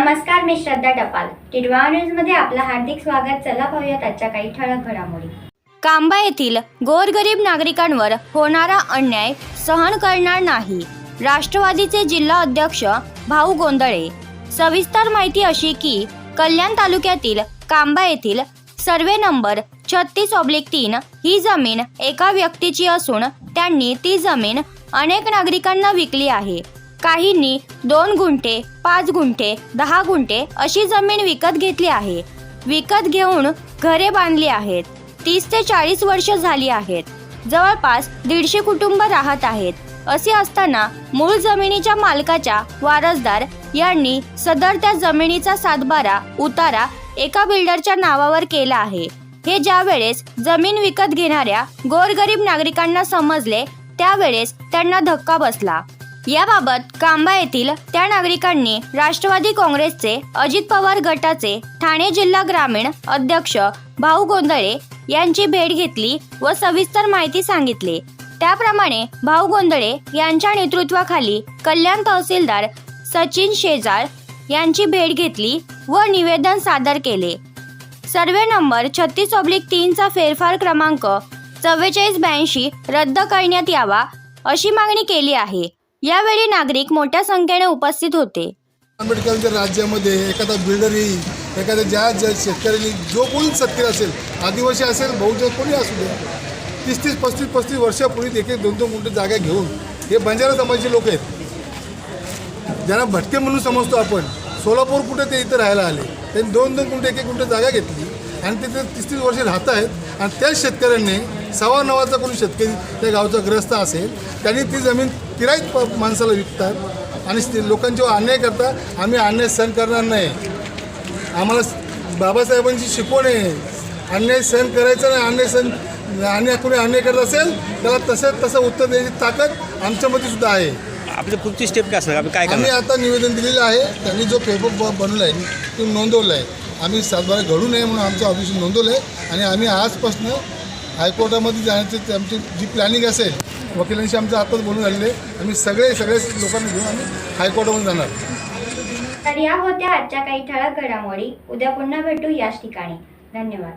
नमस्कार मी श्रद्धा टपाल. टिडवा न्यूजमध्ये आपलं हार्दिक स्वागत. चला पाहूयात आजच्या काही ठळक घडामोडी. कांबा येथील गोरगरीब नागरिकांवर होणारा अन्याय सहन करणार नाही. राष्ट्रवादीचे जिल्हा अध्यक्ष भाऊ गोंधळे. सविस्तर माहिती अशी की कल्याण तालुक्यातील कांबा येथील सर्वे नंबर छत्तीस ऑब्लिक तीन ही जमीन एका व्यक्तीची असून त्यांनी ती जमीन अनेक नागरिकांना विकली आहे. काहींनी दोन गुंठे पाच गुंठे दहा गुंठे अशी जमीन विकत घेतली आहे. विकत घेऊन घरे बांधली आहेत. तीस ते चाळीस वर्ष झाली आहेत. जवळपास दीडशे कुटुंब राहत आहेत. असे असताना मूळ जमिनीच्या मालकाच्या वारसदार यांनी सदर त्या जमिनीचा सातबारा उतारा एका बिल्डरच्या नावावर केला आहे. हे ज्या वेळेस जमीन विकत घेणाऱ्या गोरगरीब नागरिकांना समजले त्यावेळेस त्यांना धक्का बसला. याबाबत कांबा येथील त्या नागरिकांनी राष्ट्रवादी काँग्रेसचे अजित पवार गटाचे ठाणे जिल्हा ग्रामीण अध्यक्ष भाऊ गोंधळे यांची भेट घेतली व सविस्तर माहिती सांगितली. त्याप्रमाणे भाऊ गोंधळे यांच्या नेतृत्वाखाली कल्याण तहसीलदार सचिन शेजाळ यांची भेट घेतली व निवेदन सादर केले. सर्वे नंबर छत्तीस ऑब्लिक तीनचा फेरफार क्रमांक चव्वेचाळीस ब्याऐंशी रद्द करण्यात यावा अशी मागणी केली आहे. यावेळी नागरिक मोठ्या संख्येने उपस्थित होते. आंबेडकरांच्या राज्यामध्ये एखादा बिल्डर येईल एखाद्या ज्या ज्या शेतकऱ्यांनी जो कोणी सत्तर असेल आदिवासी असेल बहुजन कोणी असू दे तीस तीस पस्तीस पस्तीस वर्षापूर्वी एक एक दोन दोन गुंठे जागा घेऊन हे बंजारा समाजाचे लोक आहेत. ज्यांना भटके म्हणून समजतो आपण सोलापूर कुठे ते इथं राहायला आले त्यांनी दोन दोन गुंठे एक एक गुंठे जागा घेतली आणि तिथे तीस तीस वर्ष राहत आहेत आणि त्याच शेतकऱ्यांनी सव्वा नवाचा कोणी शेतकरी त्या गावचा ग्रस्त असेल त्यांनी ती जमीन किराईत प- माणसाला विकतात आणि लोकांच्यावर अन्याय करतात. आम्ही अन्याय सहन करणार नाही. आम्हाला बाबासाहेबांची शिकवण आहे. अन्याय सहन करायचं नाही अन्याय सहन अन्याय कोणी अन्याय करत असेल त्याला तसं तसं उत्तर देण्याची ताकद आमच्यामध्ये सुद्धा आहे. आपली पुढची स्टेप काय असणार आपण काय आम्ही आता निवेदन दिलेलं आहे. त्यांनी जो ब- बनवला आहे तो नोंदवला आहे. आम्ही सातबारा घडू नये म्हणून आमचं ऑफिस नोंदवलं आहे. आणि आम्ही आजपासून हायकोर्टामध्ये जाण्याची आमची जी प्लॅनिंग असेल वकिलांशी आमचं आताच बोलून झालेले आहे. आम्ही सगळे सगळे लोकांना घेऊन आम्ही हायकोर्टामध्ये जाणार. तर या होत्या आजच्या काही ठळक घडामोडी. उद्या पुन्हा भेटू याच ठिकाणी. धन्यवाद.